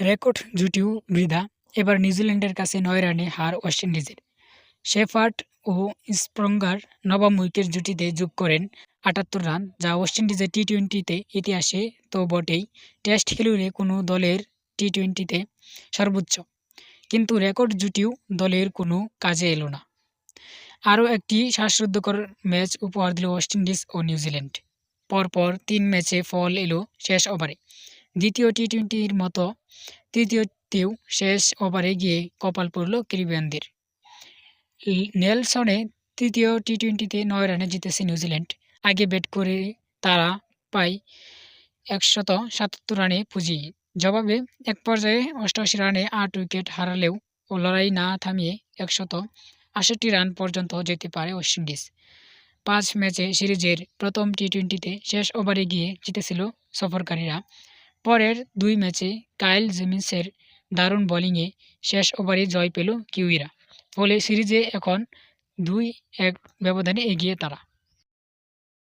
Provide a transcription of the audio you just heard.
Record জুটিও বৃথা এবার নিউজিল্যান্ডের কাছে নয় রানে হার ওয়েস্ট ইন্ডিজের শেফার্ট ও স্প্রঙ্গার নবম উইকেট জুটিতে যোগ করেন আটাত্তর রান, যা ওয়েস্ট ইন্ডিজের টি টোয়েন্টিতে ইতিহাসে তো বটেই। টেস্ট খেলুড়ে কোনো দলের টি টোয়েন্টিতে সর্বোচ্চ। কিন্তু রেকর্ড জুটিও দলের কোনো কাজে এলো না। আরও একটি শ্বাসরুদ্ধকর ম্যাচ উপহার দিল ওয়েস্ট ইন্ডিজ ও নিউজিল্যান্ড। পরপর তিন ম্যাচে ফল এলো শেষ ওভারে। দ্বিতীয় টি টোয়েন্টির মতো তৃতীয়তেও শেষ ওভারে গিয়ে কপাল পড়ল ক্যারিবিয়ানদের। নেলসনে তৃতীয় টি টোয়েন্টিতে নয় রানে জিতেছে নিউজিল্যান্ড। আগে ব্যাট করে তারা পায় একশত সাতাত্তর রানে পুঁজি। জবাবে এক পর্যায়ে অষ্টআশি রানে আট উইকেট হারালেও লড়াই না থামিয়ে একশত আষট্টি রান পর্যন্ত যেতে পারে ওয়েস্ট ইন্ডিজ। পাঁচ ম্যাচে সিরিজের প্রথম টি টোয়েন্টিতে শেষ ওভারে গিয়ে জিতেছিল সফরকারীরা। পরের দুই ম্যাচে কাইল জেমিন্সের দারুণ বোলিংয়ে শেষ ওভারে জয় পেল কিউইরা। ফলে সিরিজে এখন দুই এক ব্যবধানে এগিয়ে তারা।